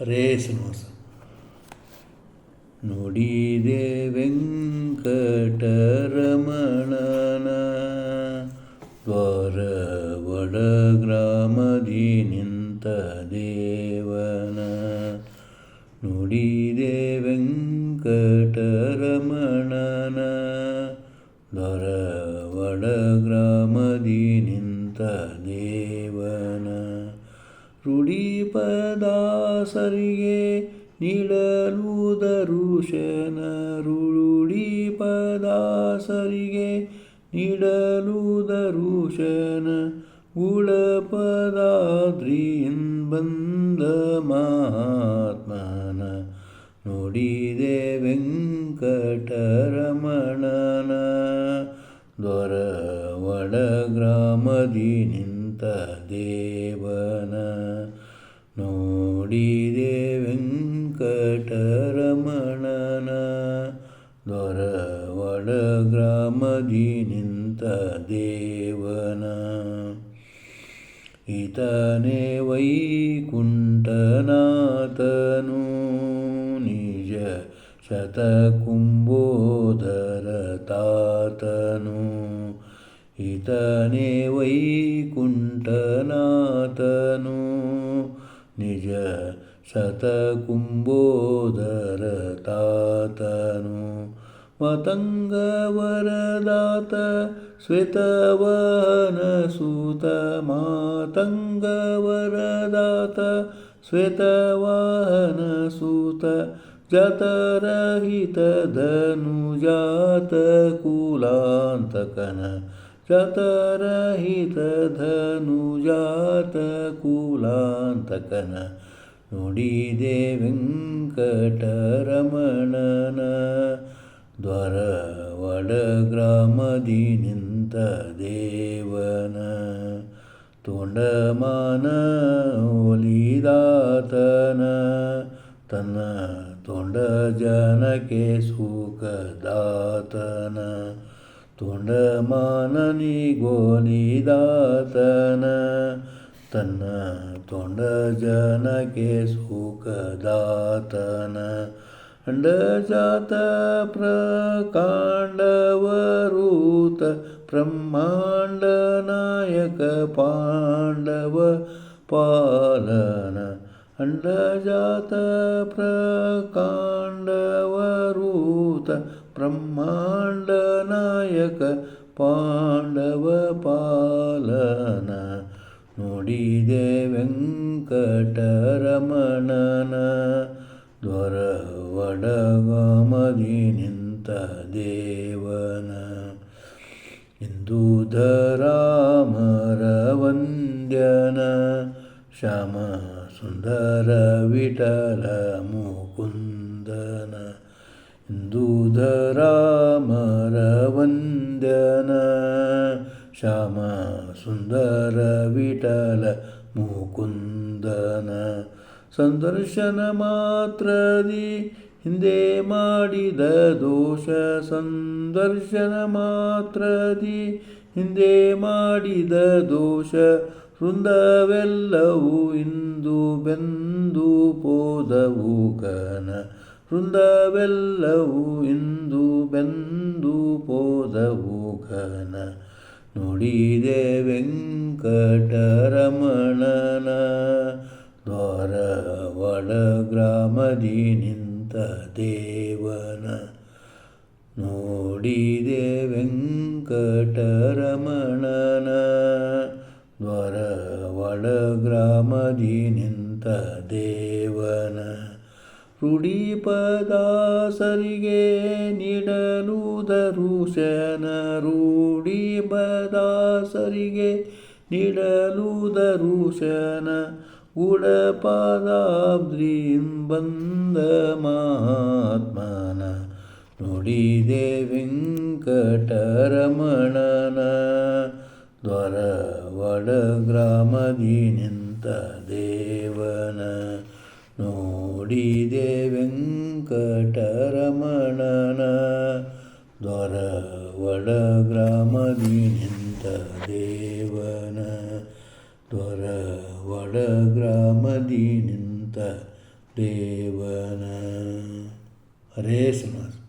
ಹರೇ ಶ್ರೀನಿವಾಸ ನುಡಿದೆ ವೆಂಕಟರಮಣನ ದ್ವಾರ ಒಳ ಗ್ರಾಮದಿ ನಿಂತ ದೇವನ. ನುಡಿದೆ ರೂಢಿಪದಾಸರಿಗೆ ನೀಡಲು ದರುಶನ ರೂಢಿಪದಾಸರಿಗೆ ನೀಡಲು ದರುಶನ ಗುಳಪದಾದ್ರಿನ್ ಬಂದ ಮಹಾತ್ಮನ ನೋಡಿದೆ ವೆಂಕಟರಮಣನ ದೊರ ಒಳ ಗ್ರಾಮದಿ ದೇವನ ನೋಡಿದೆ ವೆಂಕಟರಮಣನ ದೊರವಡ ಗ್ರಾಮದಿ ನಿಂತ ದೇವನ. ಈತನೇ ವೈಕುಂಠನಾಥನು ನಿಜ ಶತಕುಂಬೋದರ ತಾತನು. ಈತನೇ ವೈಕುಂಠನಾಥನು. ನಿಜ ಶತಕುಂಬೋದರ ತಾತನು ಮತಂಗ ವರದಾತ ಶ್ವೇತವನ ಸೂತ ಮಾತಂಗ ವರದಾತ ಶ್ವೇತವಾಹನ ಸೂತ ಜತರಹಿತ ಧನುಜಾತ ಕುಲಾಂತಕನ ಜತರಹಿತ ಧನುಜಾತ ಕುಲಾಂತಕನ ನುಡಿದೆ ವೆಂಕಟರಮಣನ ದ್ವರ ವಡಗ್ರಾಮದಿ ಗ್ರಾಮದಿ ನಿಂತ ದೇವನ ತೊಂಡಮಾನ ಒಲಿದಾತನ ತನ್ನ ತೊಂಡ ಜನಕ್ಕೆ ಸುಖದಾತನ ತೊಂಡಮಾನನಿಗೋಲಿದಾತನ ತನ್ನ ತೊಂಡ ಜನಕ್ಕೆ ಸುಖದಾತನ ಅಂಡಜಾತ ಪ್ರಕಾಂಡವರೂತ ಬ್ರಹ್ಮಾಂಡ ನಾಯಕ ಪಾಂಡವ ಪಾಲನ ಅಂಡಜಾತ ಪ್ರಕಾಂಡವರೂತ ಬ್ರಹ್ಮಾಂಡ ನಾಯಕ, ಪಾಂಡವ ಪಾಲನ. ನುಡಿದೆ ವೆಂಕಟರಮಣನ ದ್ವರ, ಒಡಗಮದಿ ನಿಂತ ದೇವನ. ಇಂದೂಧರಾಮರ ವಂದ್ಯನ ಶ್ಯಾಮ ಸುಂದರ ವಿಠಲ ಮುಕುಂದನ. ವಂದ್ಯನ ಶ್ಯಾಮ ಸುಂದರ ವಿಠಲ ಮುಕುಂದನ. ಸಂದರ್ಶನ ಮಾತ್ರದಿ ಹಿಂದೆ ಮಾಡಿದ ದೋಷ ಸಂದರ್ಶನ ಮಾತ್ರದಿ ಹಿಂದೆ ಮಾಡಿದ ದೋಷ ವೃಂದವೆಲ್ಲವೂ ಇಂದು ಬೆಂದು ಪೋದವು ಕನ. ವೃಂದವೆಲ್ಲವೂ ಇಂದು ಬೆಂದು ಪೋದವು ಘನ. ನುಡಿದೆ ವೆಂಕಟರಮಣನ ದ್ವಾರ ವಡ ಗ್ರಾಮದಿ ನಿಂತ ದೇವನ. ನೋಡಿದೆ ವೆಂಕಟರಮಣನ ದ್ವಾರ ವಡ ಗ್ರಾಮದಿ ನಿಂತ ದೇವನ. ರೂಢಿಪದಾಸರಿಗೆ ನೀಡಲು ದರುಶನ ರೂಢಿಪದಾಸರಿಗೆ ನೀಡಲು ದರುಶನ ಗುಡಪಾದಾಬ್ದ್ರೀಂ ಬಂದ ಮಹಾತ್ಮನ ನುಡಿದೆ ವೆಂಕಟರಮಣನ ದ್ವರ ಒಳ ಗ್ರಾಮದಿ ನಿಂತ ದೇವನ ನೋಡಿದೆ ವೆಂಕಟರಮಣನ ದ್ವಾರ ಒಳ ಗ್ರಾಮದಿ ನಿಂತ ದೇವನ ದ್ವರ ಒಳ ಗ್ರಾಮದಿ ನಿಂತ ದೇವನ ಹರೇ ಶ್ರೀನಿವಾಸ